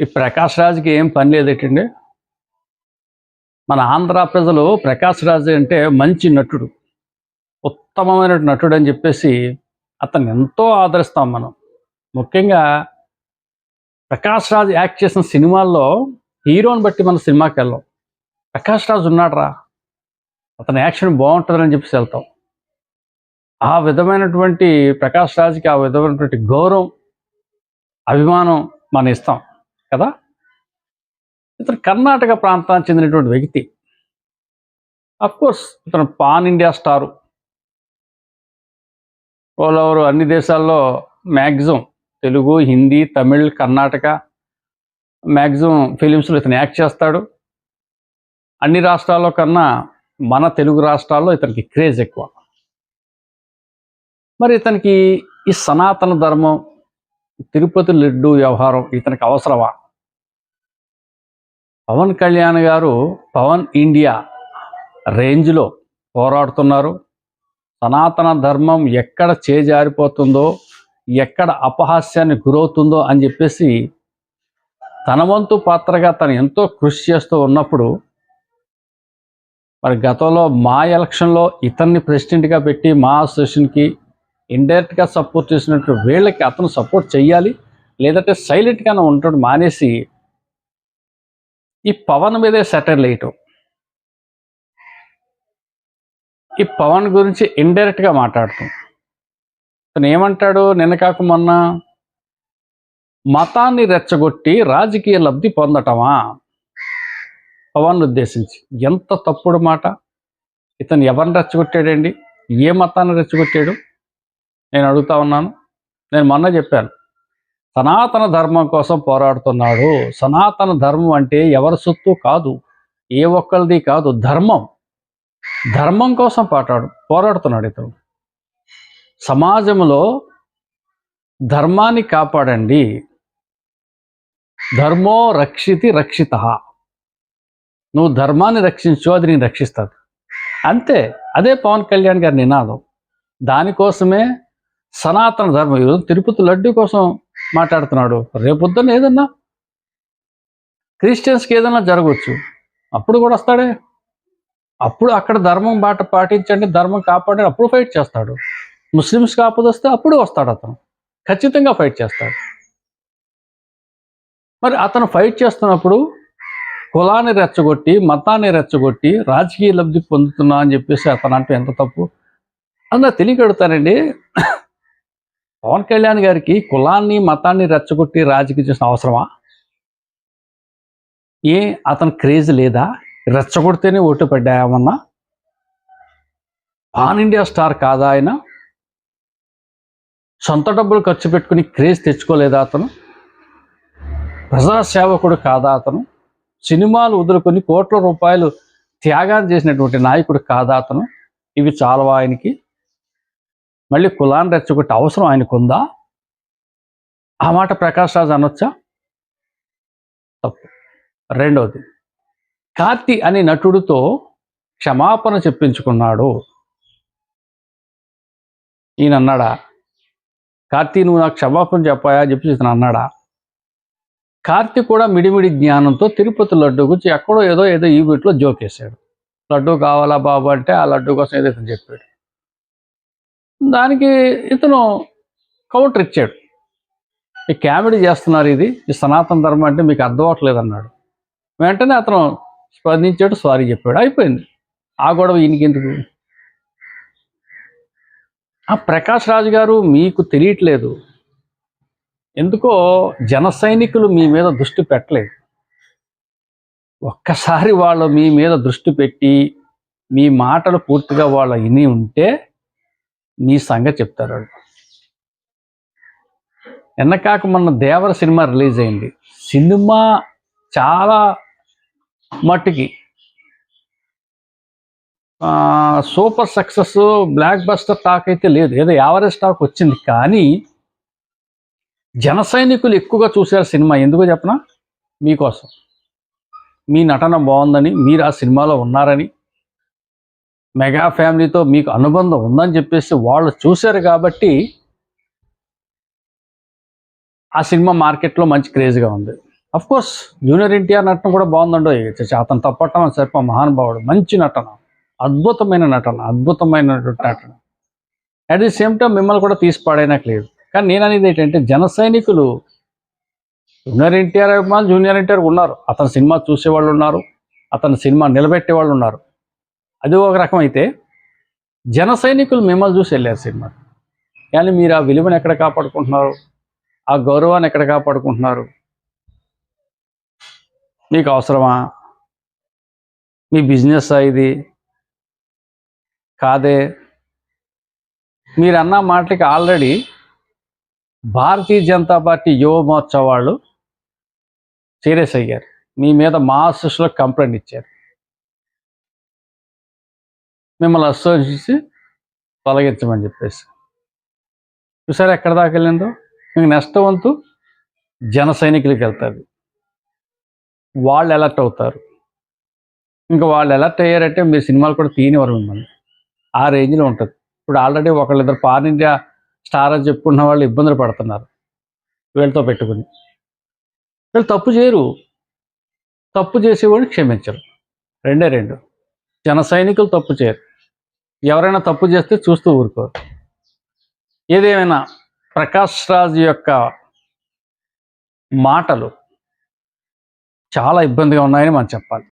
ఈ ప్రకాష్ రాజ్కి ఏం పని లేదేటండి? మన ఆంధ్ర ప్రజలు ప్రకాష్ రాజు అంటే మంచి నటుడు. ఉత్తమమైన నటుడు అని చెప్పేసి అతన్ని ఎంతో ఆదరిస్తాం మనం. ముఖ్యంగా ప్రకాష్ రాజ్ యాక్ట్ చేసిన సినిమాల్లో హీరోని బట్టి మన సినిమాకి వెళ్ళాం. ప్రకాష్ రాజ్ ఉన్నాడురా. అతని యాక్షన్ బాగుంటుందని చెప్పేసి వెళ్తాం. ఆ విధమైనటువంటి ప్రకాష్ రాజ్కి ఆ విధమైనటువంటి గౌరవం అభిమానం మనం ఇస్తాం. కదా? ఇతను కర్ణాటక ప్రాంతానికి చెందినటువంటి వ్యక్తి. కోర్స్ ఇతను pan India star all over అన్ని దేశాల్లో మ్యాక్సిమం తెలుగు హిందీ తమిళ్ కర్ణాటక మ్యాక్సిమం ఫిలిమ్స్లో ఇతను యాక్ట్ చేస్తాడు. అన్ని రాష్ట్రాల్లో కన్నా మన తెలుగు రాష్ట్రాల్లో ఇతనికి క్రేజ్ ఎక్కువ. మరి ఇతనికి ఈ సనాతన ధర్మం తిరుపతి లడ్డు వ్యవహారం ఇతనికి అవసరమా? పవన్ కళ్యాణ్ గారు పవన్ ఇండియా రేంజ్లో పోరాడుతున్నారు. సనాతన ధర్మం ఎక్కడ చేజారిపోతుందో ఎక్కడ అపహాస్యాన్ని గురవుతుందో అని చెప్పేసి తన వంతు పాత్రగా తను ఎంతో కృషి చేస్తూ ఉన్నప్పుడు మరి గతంలో మా ఎలక్షన్లో ఇతన్ని ప్రెసిడెంట్గా పెట్టి మా అసోసియేషన్కి ఇండైరెక్ట్గా సపోర్ట్ చేసినట్టు వీళ్ళకి అతను సపోర్ట్ చేయాలి లేదంటే సైలెంట్గానే ఉంటాడు మానేసి ఈ పవన్ మీదే సెటర్ వేయటం ఈ పవన్ గురించి ఇండైరెక్ట్గా మాట్లాడటం తను ఏమంటాడు నిన్న కాక మొన్న మతాన్ని రెచ్చగొట్టి రాజకీయ లబ్ధి పొందటమా? పవన్ ఉద్దేశించి. ఎంత తప్పుడు మాట. ఇతను ఎవరిని రెచ్చగొట్టాడండి? ఏ మతాన్ని రెచ్చగొట్టాడు? నేను అడుగుతా ఉన్నాను. నేను మొన్న చెప్పాను. సనాతన ధర్మం కోసం పోరాడుతున్నాడు. సనాతన ధర్మం అంటే ఎవరి సొత్తు కాదు. ఏ ఒక్కరిది కాదు. ధర్మం. ధర్మం కోసం పాటాడు పోరాడుతున్నాడు ఇతను. సమాజంలో ధర్మాన్ని కాపాడండి. ధర్మో రక్షితి రక్షిత. నువ్వు ధర్మాన్ని రక్షించు అది నేను రక్షిస్తుంది. అంతే. అదే పవన్ కళ్యాణ్ గారి నినాదం. దానికోసమే సనాతన ధర్మం. ఈరోజు తిరుపతి లడ్డు కోసం మాట్లాడుతున్నాడు. రేపొద్దున ఏదన్నా క్రిస్టియన్స్కి ఏదన్నా జరగవచ్చు. అప్పుడు కూడా వస్తాడే. అప్పుడు అక్కడ ధర్మం బాట పాటించండి ధర్మం కాపాడండి అప్పుడు ఫైట్ చేస్తాడు. ముస్లిమ్స్ కాపదొస్తే వస్తే అప్పుడు వస్తాడు అతను. ఖచ్చితంగా ఫైట్ చేస్తాడు. మరి అతను ఫైట్ చేస్తున్నప్పుడు కులాన్ని రెచ్చగొట్టి మతాన్ని రెచ్చగొట్టి రాజకీయ లబ్ధి పొందుతున్నా అని చెప్పేసి అతను అంటే ఎంత తప్పు? అన్న తెలియగడుతానండి పవన్ కళ్యాణ్ గారికి కులాన్ని మతాన్ని రెచ్చగొట్టి రాజకీయం చేసిన అవసరమా? ఏ అతను క్రేజ్ లేదా? రెచ్చగొడితేనే ఓటు పడ్డాయమన్నా పాన్ ఇండియా స్టార్ కాదా ఆయన? సొంత డబ్బులు ఖర్చు పెట్టుకుని క్రేజ్ తెచ్చుకోలేదా అతను? ప్రజాసేవకుడు కాదా అతను? సినిమాలు వదులుకొని కోట్ల రూపాయలు త్యాగాలు చేసినటువంటి నాయకుడు కాదా అతను? ఇవి చాలవా ఆయనకి? మళ్ళీ కులాన్ని రెచ్చగొట్టే అవసరం ఆయనకుందా? ఆ మాట ప్రకాష్ రాజ్ అనొచ్చా? తప్పు. రెండవది కార్తి అనే నటుడితో క్షమాపణ చెప్పించుకున్నాడు. ఈయన అన్నాడా కార్తీ నువ్వు నాకు క్షమాపణ చెప్పాయా అని చెప్పి ఇతను అన్నాడా? కార్తీ కూడా మిడిమిడి జ్ఞానంతో తిరుపతి లడ్డు గురించి ఎక్కడో ఏదో ఏదో ఈ వీటిలో జోకేశాడు లడ్డు కావాలా బాబు అంటే ఆ లడ్డు కోసం ఏదో ఇతను చెప్పాడు. దానికి ఇతను కౌంటర్ ఇచ్చాడు. ఈ కామెడీ చేస్తున్నారు ఇది ఈ సనాతన ధర్మం అంటే మీకు అర్థం అవ్వట్లేదు అన్నాడు. వెంటనే అతను స్పందించాడు సారీ చెప్పాడు అయిపోయింది. ఆ గొడవ ఈయనకెందుకు? ఆ ప్రకాష్ రాజు గారు మీకు తెలియట్లేదు. ఎందుకో జన సైనికులు మీ మీద దృష్టి పెట్టలేదు. ఒక్కసారి వాళ్ళు మీ మీద దృష్టి పెట్టి మీ మాటలు పూర్తిగా వాళ్ళు విని ఉంటే మీ సంగతి చెప్తారు ఎన్నకాక మొన్న దేవర సినిమా రిలీజ్ అయింది. సినిమా చాలా మట్టుకి super success blockbuster talk అయితే లేదు. ఏదో యావరేజ్ టాక్ వచ్చింది. కానీ జన సైనికులు ఎక్కువగా చూశారు సినిమా. ఎందుకో చెప్పనా? మీకోసం. మీ నటన బాగుందని మీరు ఆ సినిమాలో ఉన్నారని. మెగా ఫ్యామిలీతో మీకు అనుబంధం ఉందని చెప్పేసి వాళ్ళు చూశారు కాబట్టి ఆ సినిమా మార్కెట్లో మంచి క్రేజ్గా ఉంది. అఫ్ కోర్స్ జూనియర్ ఎన్టీఆర్ నటన కూడా బాగుందండో అతను తప్పటం అని మహానుభావుడు. మంచి నటన. అద్భుతమైన నటన. అద్భుతమైన నటన. అట్ ది సేమ్ టైం మిమ్మల్ని కూడా తీసి పాడైనాక లేదు. కానీ నేను అనేది ఏంటంటే జన సైనికులు జూనియర్ ఎన్టీఆర్ అభిమానులు జూనియర్ ఎన్టీఆర్ ఉన్నారు. అతని సినిమా చూసేవాళ్ళు ఉన్నారు. అతని సినిమా నిలబెట్టే వాళ్ళు ఉన్నారు. అది ఒక రకం అయితే జన సైనికులు మిమ్మల్ని చూసి వెళ్ళారు సినిమా. కానీ మీరు ఆ విలువను ఎక్కడ కాపాడుకుంటున్నారు? ఆ గౌరవాన్ని ఎక్కడ కాపాడుకుంటున్నారు? మీకు అవసరమా? మీ బిజినెస్ ఇది కాదే? మీరు అన్న మాటలకి ఆల్రెడీ భారతీయ జనతా పార్టీ యువ మోర్చా వాళ్ళు సీరియస్ అయ్యారు. మీ మీద మా ఆశీస్సులో కంప్లైంట్ ఇచ్చారు. మిమ్మల్ని అసోసియేసి తొలగించమని చెప్పేసి. చూసారు ఎక్కడ దాకా వెళ్ళిందో? మీకు నెక్స్ట్ వంతు జన సైనికులకి వెళ్తుంది వాళ్ళు అలర్ట్ అవుతారు. ఇంకా వాళ్ళు అలర్ట్ అయ్యారంటే మీరు సినిమాలు కూడా తీయనివారు మిమ్మల్ని. ఆ రేంజ్లో ఉంటుంది. ఇప్పుడు ఆల్రెడీ ఒకళ్ళిద్దరు పాన్ ఇండియా స్టార్ అని చెప్పుకున్న వాళ్ళు ఇబ్బందులు పడుతున్నారు. వీళ్ళతో పెట్టుకుని. వీళ్ళు తప్పు చేయరు. తప్పు చేసేవాడిని క్షమించరు. రెండే రెండు. జన సైనికులు తప్పు చేయరు. ఎవరైనా తప్పు చేస్తే చూస్తూ ఊరుకోరు ఏదేమైనా ప్రకాష్ రాజ్ యొక్క మాటలు చాలా ఇబ్బందిగా ఉన్నాయని మనం చెప్పాలి.